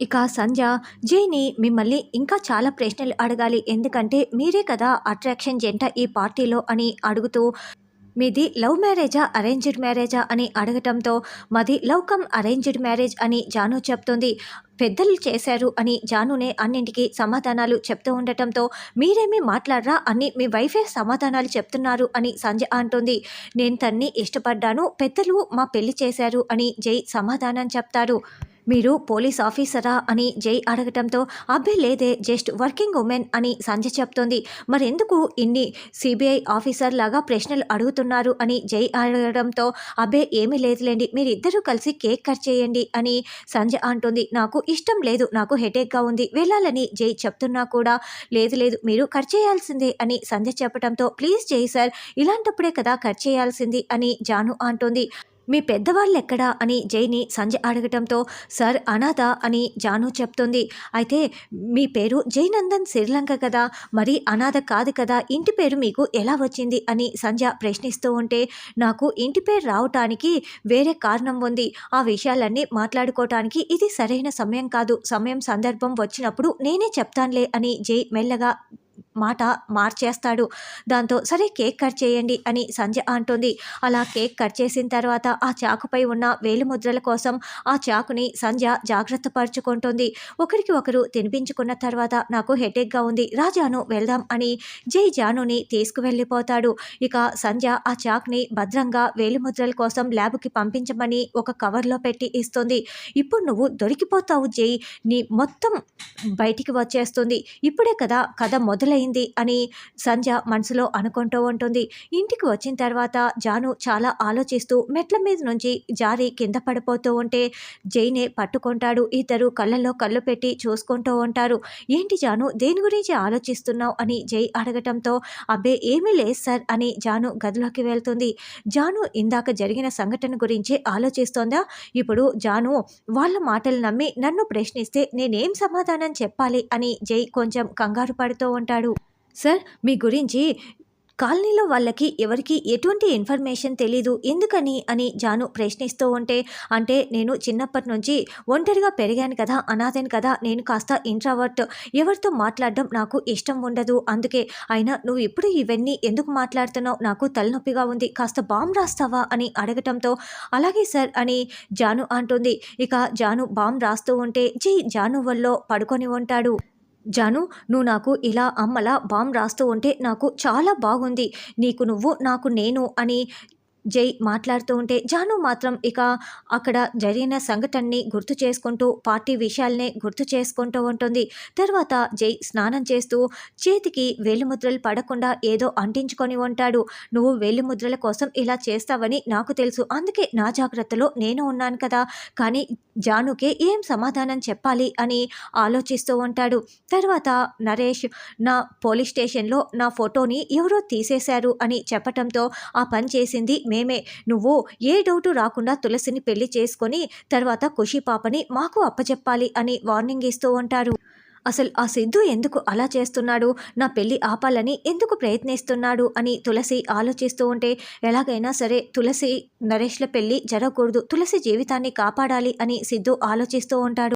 ఇక సంధ్య జైని మిమ్మల్ని ఇంకా చాలా ప్రశ్నలు అడగాలి. ఎందుకంటే మీరే కదా అట్రాక్షన్ జంట ఈ పార్టీలో అని అడుగుతూ మీది లవ్ మ్యారేజా అరేంజ్డ్ మ్యారేజా అని అడగటంతో మాది లవ్ కమ్ అరేంజ్డ్ మ్యారేజ్ అని జాను చెప్తుంది. పెద్దలు చేశారు అని జానునే అన్నింటికీ సమాధానాలు చెప్తూ ఉండటంతో మీరేమీ మాట్లాడరా అని మీ వైఫే సమాధానాలు చెప్తున్నారు అని సంజ అంటుంది. నేను తన్ని ఇష్టపడ్డాను పెద్దలు మా పెళ్ళి చేశారు అని జై సమాధానం చెప్తారు మీరు పోలీస్ ఆఫీసరా అని జై అడగటంతో అబ్బే లేదే జస్ట్ వర్కింగ్ ఉమెన్ అని సంధ్య చెప్తోంది. మరెందుకు ఇన్ని సిబిఐ ఆఫీసర్ లాగా ప్రశ్నలు అడుగుతున్నారు అని జై అడగడంతో అబ్బే ఏమీ లేదులేండి మీరిద్దరూ కలిసి కేక్ కట్ చేయండి అని సంధ్య అంటుంది. నాకు ఇష్టం లేదు నాకు హెడేక్గా ఉంది వెళ్ళాలని జై చెప్తున్నా కూడా లేదు లేదు మీరు కట్ చేయాల్సిందే అని సంధ్య చెప్పడంతో ప్లీజ్ జై సార్ ఇలాంటప్పుడే కదా కట్ చేయాల్సింది అని జాను అంటుంది. మీ పెద్దవాళ్ళు ఎక్కడా అని జైని సంజయ్ అడగటంతో సార్ అనాథ అని జాను చెప్తుంది. అయితే మీ పేరు జైనందన్ శ్రీలంక కదా? మరి అనాథ కాదు కదా? ఇంటి పేరు మీకు ఎలా వచ్చింది? అని సంజ ప్రశ్నిస్తూ ఉంటే నాకు ఇంటి పేరు రావటానికి వేరే కారణం ఉంది. ఆ విషయాలన్నీ మాట్లాడుకోవటానికి ఇది సరైన సమయం కాదు. సమయం సందర్భం వచ్చినప్పుడు నేనే చెప్తానులే అని జై మెల్లగా మాట మార్చేస్తాడు. దాంతో సరే కేక్ కట్ చేయండి అని సంజ అంటుంది. అలా కేక్ కట్ చేసిన తర్వాత ఆ చాకుపై ఉన్న వేలిముద్రల కోసం ఆ చాకుని సంజ జాగ్రత్త పరుచుకుంటుంది. ఒకరికి ఒకరు తినిపించుకున్న తర్వాత నాకు హెడేక్గా ఉంది రాజాను వెళ్దాం అని జై జానుని తీసుకువెళ్ళిపోతాడు. ఇక సంజ ఆ చాక్ని భద్రంగా వేలిముద్రల కోసం ల్యాబ్కి పంపించమని ఒక కవర్లో పెట్టి ఇస్తుంది. ఇప్పుడు నువ్వు దొరికిపోతావు జై నీ మొత్తం బయటికి వచ్చేస్తుంది. ఇప్పుడే కదా కథ మొదలైంది అని సంజ మనసులో అనుకుంటూ ఉంటుంది. ఇంటికి వచ్చిన తర్వాత జాను చాలా ఆలోచిస్తూ మెట్ల మీద నుంచి జారి కింద పడిపోతూ ఉంటే జైనే పట్టుకుంటాడు. ఇద్దరు కళ్ళల్లో కళ్ళు పెట్టి చూసుకుంటూ ఉంటారు. ఏంటి జాను దేని గురించి ఆలోచిస్తున్నావు అని జై అడగటంతో అబ్బే ఏమీ లేదు సార్ అని జాను గదిలోకి వెళ్తుంది. జాను ఇందాక జరిగిన సంఘటన గురించి ఆలోచిస్తోందా? ఇప్పుడు జాను వాళ్ళ మాటలు నమ్మి నన్ను ప్రశ్నిస్తే నేనేం సమాధానం చెప్పాలి అని జై కొంచెం కంగారు పడుతూ ఉంటాడు. సార్ మీ గురించి కాలనీలో వాళ్ళకి ఎవరికి ఎటువంటి ఇన్ఫర్మేషన్ తెలీదు. ఎందుకని? అని జాను ప్రశ్నిస్తూ ఉంటే అంటే నేను చిన్నప్పటి నుంచి ఒంటరిగా పెరిగాను కదా అనాథని కదా నేను కాస్త ఇంట్రావర్ట్ ఎవరితో మాట్లాడడం నాకు ఇష్టం ఉండదు. అందుకే అయినా నువ్వు ఇప్పుడు ఇవన్నీ ఎందుకు మాట్లాడుతున్నావు? నాకు తలనొప్పిగా ఉంది. కాస్త బాంబ్ రాస్తావా? అని అడగటంతో అలాగే సార్ అని జాను అంటుంది. ఇక జాను బాంబ్ రాస్తూ ఉంటే జీ జాను వల్ల పడుకొని ఉంటాడు. జాను నువ్వు నాకు ఇలా అమ్మలా బామ్ రాస్తూ ఉంటే నాకు చాలా బాగుంది. నీకు నువ్వు నాకు నేను అని జై మాట్లాడుతూ ఉంటే జాను మాత్రం ఇక అక్కడ జరిగిన సంఘటనని గుర్తు చేసుకుంటూ పార్టీ విషయాలనే గుర్తు చేసుకుంటూ ఉంటుంది. తర్వాత జై స్నానం చేస్తూ చేతికి వేలిముద్రలు పడకుండా ఏదో అంటించుకొని ఉంటాడు. నువ్వు వేలిముద్రల కోసం ఇలా చేస్తావని నాకు తెలుసు. అందుకే నా జాగ్రత్తలో నేను ఉన్నాను కదా. కానీ జానుకే ఏం సమాధానం చెప్పాలి? అని ఆలోచిస్తూ ఉంటాడు. తర్వాత నరేష్ నా పోలీస్ స్టేషన్లో నా ఫోటోని ఎవరో తీసేశారు అని చెప్పటంతో ఆ పని చేసింది మేమే. నువ్వు ఏ డౌటు రాకుండా తులసిని పెళ్ళి చేసుకొని తర్వాత ఖుషి పాపని మాకు అప్పచెప్పాలి అని వార్నింగ్ ఇస్తూ ఉంటారు. అసలు ఆ సిద్ధు ఎందుకు అలా చేస్తున్నాడు? నా పెళ్ళి ఆపాలని ఎందుకు ప్రయత్నిస్తున్నాడు? అని తులసి ఆలోచిస్తూ ఉంటే ఎలాగైనా సరే తులసి నరేష్ల పెళ్ళి జరగకూడదు. తులసి జీవితాన్ని కాపాడాలి అని సిద్ధు ఆలోచిస్తూ ఉంటాడు.